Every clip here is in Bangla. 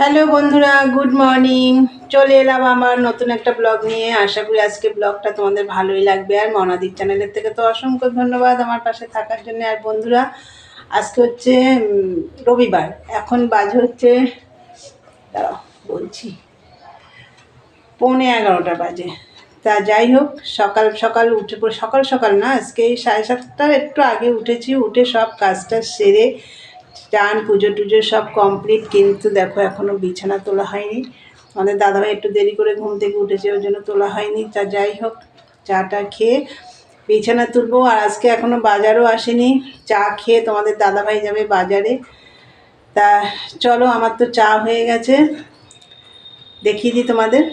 হ্যালো বন্ধুরা, গুড মর্নিং। চলে এলাম আমার নতুন একটা ব্লগ নিয়ে। আশা করি আজকে ব্লগটা তোমাদের ভালোই লাগবে। আর মনাদির চ্যানেলের থেকে তো অসংখ্য ধন্যবাদ আমার পাশে থাকার জন্য। আর বন্ধুরা, আজকে হচ্ছে রবিবার। এখন বাজে হচ্ছে বলছি। পৌনে এগারোটা বাজে। তা যাই হোক, সকাল সকাল উঠে সকাল সকাল না, আজকে এই সাড়ে সাতটার একটু আগে উঠেছি। উঠে সব কাজটা সেরে চান পুজো টুজো সব কমপ্লিট কিন্তু দেখো এখনও বিছানা তোলা হয়নি। আমাদের দাদাভাই একটু দেরি করে ঘুম থেকে উঠেছে, ওই জন্য তোলা হয়নি। তা যাই হোক, চাটা খেয়ে বিছানা তুলবো। আর আজকে এখনও বাজারও আসেনি। চা খেয়ে তোমাদের দাদাভাই যাবে বাজারে। তা চলো, আমার তো চা হয়ে গেছে। দেখিয়ে দিই তোমাদের।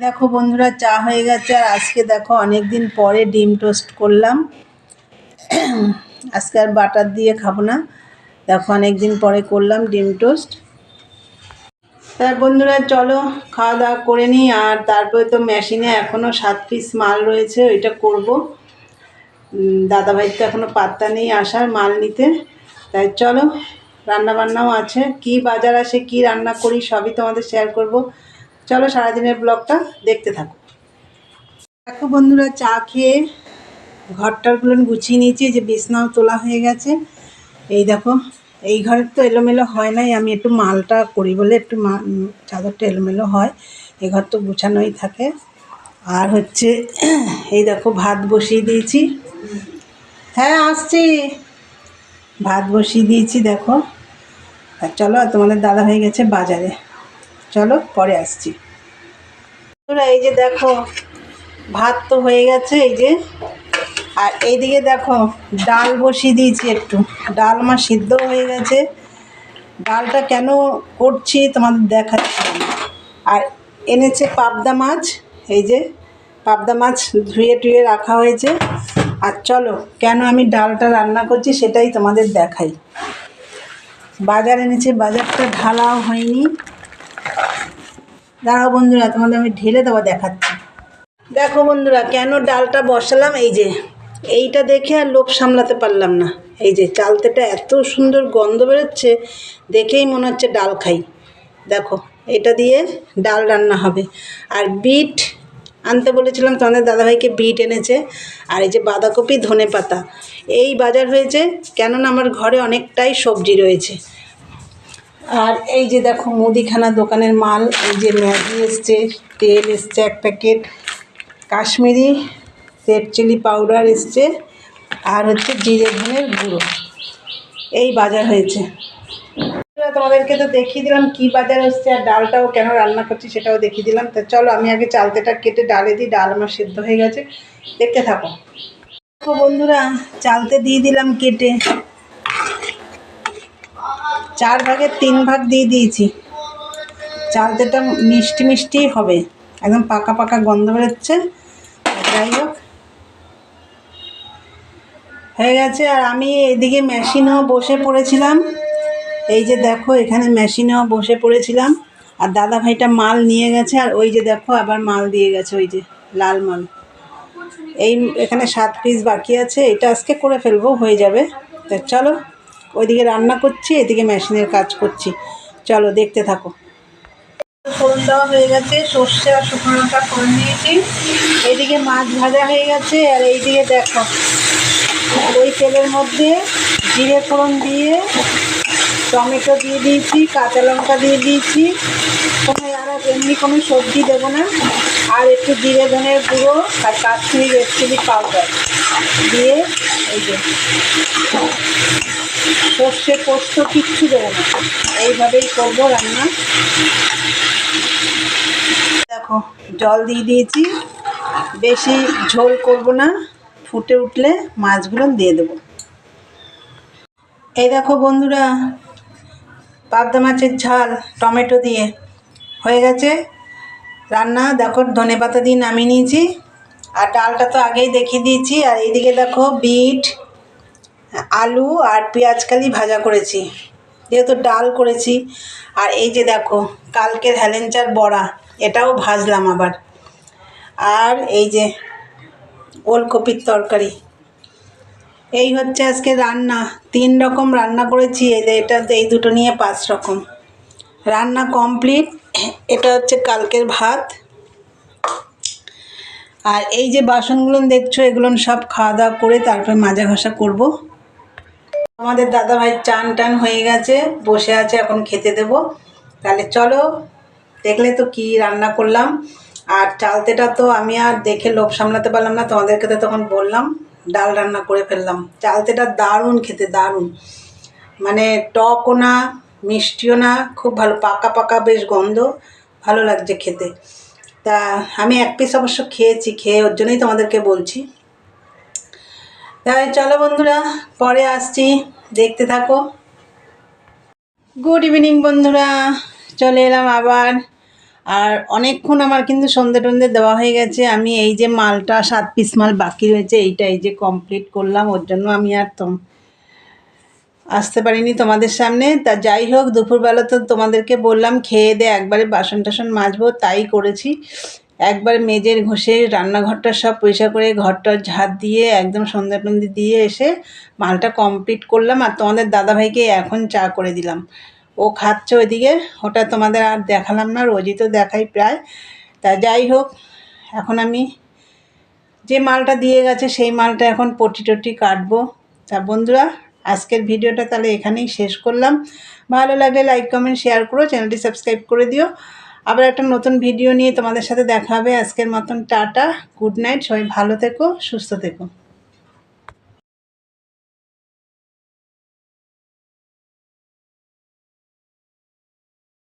দেখো বন্ধুরা, চা হয়ে গেছে। আর আজকে দেখো অনেক দিন পরে ডিম টোস্ট করলাম। আজকে আর বাটার দিয়ে খাব না। দেখো অনেক দিন পরে করলাম ডিম টোস্ট। তা বন্ধুরা, চলো খাওয়া দাওয়া করে নিই, আর তারপরে তো মেশিনে এখনও সাত পিস মাল রয়েছে, ওইটা করব। দাদাভাই তো এখনও পাত্তা নেই আসার মাল নিতে। তাই চলো রান্না বান্নাও আছে। কি বাজার আসে কি রান্না করি, সবই তোমাদের শেয়ার করব। চলো, সারাদিনের ব্লগটা দেখতে থাকো। দেখো বন্ধুরা, চা খেয়ে ঘরটারগুলো গুছিয়ে নিয়েছি যে বিছনাও তোলা হয়ে গেছে। এই দেখো, এই ঘরের তো এলোমেলো হয় নাই, আমি একটু মালটা করি বলে একটু মা চাদরটা এলোমেলো হয়, এ ঘর তো গুছানোই থাকে। আর হচ্ছে, এই দেখো, ভাত বসিয়ে দিয়েছি। হ্যাঁ আসছি। ভাত বসিয়ে দিয়েছি, দেখো। আর চলো, তোমাদের দাদা হয়ে গেছে বাজারে। চলো, পরে আসছি। এই যে দেখো, ভাত তো হয়ে গেছে, এই যে। আর এইদিকে দেখো, ডাল বসিয়ে দিয়েছি একটু। ডাল আমার সিদ্ধ হয়ে গেছে। ডালটা কেন করছি তোমাদের দেখাচ্ছি। আর এনেছে পাবদা মাছ, এই যে পাবদা মাছ ধুয়ে টুয়ে রাখা হয়েছে। আর চলো, কেন আমি ডালটা রান্না করছি সেটাই তোমাদের দেখাই। বাজার এনেছে, বাজারটা ঢালাও হয়নি। দাঁড়াও বন্ধুরা, তোমাদের আমি ঢেলে দেওয়া দেখাচ্ছি। দেখো বন্ধুরা, কেন ডালটা বসালাম? এই যে এইটা দেখে আর লোভ সামলাতে পারলাম না। এই যে চালতেটা এত সুন্দর গন্ধ বেরোচ্ছে, দেখেই মনে হচ্ছে ডাল খাই। দেখো, এটা দিয়ে ডাল রান্না হবে। আর বিট আনতে বলেছিলাম, তোমাদের দাদাভাইকে বিট এনেছে। আর এই যে বাঁধাকপি ধনে পাতা। এই বাজার হয়েছে কেননা আমার ঘরে অনেকটাই সবজি রয়েছে। আর এই যে দেখো, মুদিখানা দোকানের মাল। এই যে ম্যাগি এসছে, তেল এসছে এক packet. Kashmiri red chilli powder এসছে, আর হচ্ছে জিরে ধনের গুঁড়ো। এই বাজার হয়েছে। তোমাদেরকে তো দেখিয়ে দিলাম কি বাজার হচ্ছে আর ডালটাও কেন রান্না করছি সেটাও দেখিয়ে দিলাম। তো চলো, আমি আগে চালতেটা কেটে ডালে দিই, ডাল আমার সিদ্ধ হয়ে গেছে। দেখতে থাকো। দেখো বন্ধুরা, চালতে দিয়ে দিলাম কেটে। চার ভাগের তিন ভাগ দিয়ে দিয়েছি। চালতেটা মিষ্টি মিষ্টি হবে। একদম পাকা পাকা গন্ধ বেরোচ্ছে। যাই হোক হয়ে গেছে। আর আমি এদিকে মেশিনেও বসে পড়েছিলাম। এই যে দেখো, এখানে মেশিনেও বসে পড়েছিলাম। আর দাদা ভাইটা মাল নিয়ে গেছে, আর ওই যে দেখো, আবার মাল দিয়ে গেছে, ওই যে লাল মাল। এই এখানে সাত পিস বাকি আছে, এটা আজকে করে ফেলব, হয়ে যাবে। তা চলো, ওইদিকে রান্না করছি, এদিকে মেশিনের কাজ করছি। চলো, দেখতে থাকো। ফোড়ন দেওয়া হয়ে গেছে, সর্ষে আর শুকনো লঙ্কা ফোড়ন দিয়েছি এইদিকে মাছ ভাজা হয়ে গেছে, আর এইদিকে দেখো, ওই তেলের মধ্যে জিরে ফোড়ন দিয়ে টমেটো দিয়ে দিয়েছি, কাঁচা লঙ্কা দিয়ে দিয়েছি। কোনো আর এমনি কোনো সবজি দেবো না। আর একটু জিরে ধনের গুঁড়ো আর কাশ্মীরি রেড চিলি পাউডার দিয়ে এই যে সর্ষে পোস্ত কিচ্ছু দেবো না। এইভাবেই করব রান্না। দেখো, জল দিয়ে দিয়েছি। বেশি ঝোল করব না, ফুটে উঠলে মাছগুলো দিয়ে দেবো। এই দেখো বন্ধুরা, পাবদা মাছের ঝাল, টমেটো দিয়ে হয়ে গেছে। রান্না, দেখো, ধনে পাতা দিয়ে নামিয়ে নিয়েছি। আর ডালটা তো আগেই দেখিয়ে দিয়েছি। আর এইদিকে দেখো, বিট, আলু আর পেঁয়াজকালি ভাজা করেছি। যেহেতু ডাল করেছি। আর এই যে দেখো, কালকের হ্যালেঞ্চার বড়া, এটাও ভাজলাম আবার। আর এই যে ওলকপির তরকারি। এই হচ্ছে আজকে রান্না। তিন রকম রান্না করেছি, এই যে এটা এই দুটো নিয়ে পাঁচ রকম। রান্না কমপ্লিট, এটা হচ্ছে কালকের ভাত। আর এই যে বাসনগুলো দেখছ, এগুলো সব খাওয়া দাওয়া করে তারপরে মাজা ঘষা করব। আমাদের দাদা ভাই চান টান হয়ে গেছে, বসে আছে, এখন খেতে দেব। তাহলে চলো, দেখলে তো কি রান্না করলাম। আর চালতেটা তো আমি আর দেখে লোভ সামলাতে পারলাম না, তোমাদেরকে তো তখন বললাম, ডাল রান্না করে ফেললাম। চালতেটা দারুণ, খেতে দারুণ। মানে টকও না, মিষ্টিও না, খুব ভালো, পাকা পাকা, বেশ গন্ধ, ভালো লাগছে খেতে। তা আমি এক পিস অবশ্য খেয়েছি, খেয়ে ওর জন্যই তোমাদেরকে বলছি। তাই চলো বন্ধুরা, পরে আসছি। দেখতে থাকো। গুড ইভিনিং বন্ধুরা, চলে এলাম আবার। আর অনেকক্ষণ আমার কিন্তু সন্ধে টন্ধে দেওয়া হয়ে গেছে। আমি এই যে মালটা, সাত পিস মাল বাকি রয়েছে, এইটা এই যে কমপ্লিট করলাম। ওর জন্য আমি আর তোম আসতে পারিনি তোমাদের সামনে। তা যাই হোক, দুপুরবেলা তো তোমাদেরকে বললাম, খেয়ে দে, একবারে বাসন টাসন মাজবো, তাই করেছি। একবার মেজের ঘষে রান্নাঘরটা সব পরিষ্কার করে ঘরটা ঝাঁট দিয়ে একদম সন্ধ্যা টন্ধে দিয়ে এসে মালটা কমপ্লিট করলাম আর তোমাদের দাদাভাইকে এখন চা করে দিলাম। ও খাচ্ছে ওইদিকে, ওটা তোমাদের আর দেখালাম না, রোজই তো দেখাই প্রায়। তা যাই হোক, এখন আমি যে মালটা দিয়ে গেছে সেই মালটা এখন পটি টটি কাটবো। তা বন্ধুরা, আজকের ভিডিওটা তাহলে এখানেই শেষ করলাম। ভালো লাগলে লাইক কমেন্ট শেয়ার করো চ্যানেলটি সাবস্ক্রাইব করে দিও। আবার একটা নতুন ভিডিও নিয়ে তোমাদের সাথে দেখা হবে। আজকের মতন টাটা গুড নাইট সবাই ভালো থেকো, সুস্থ থেকো।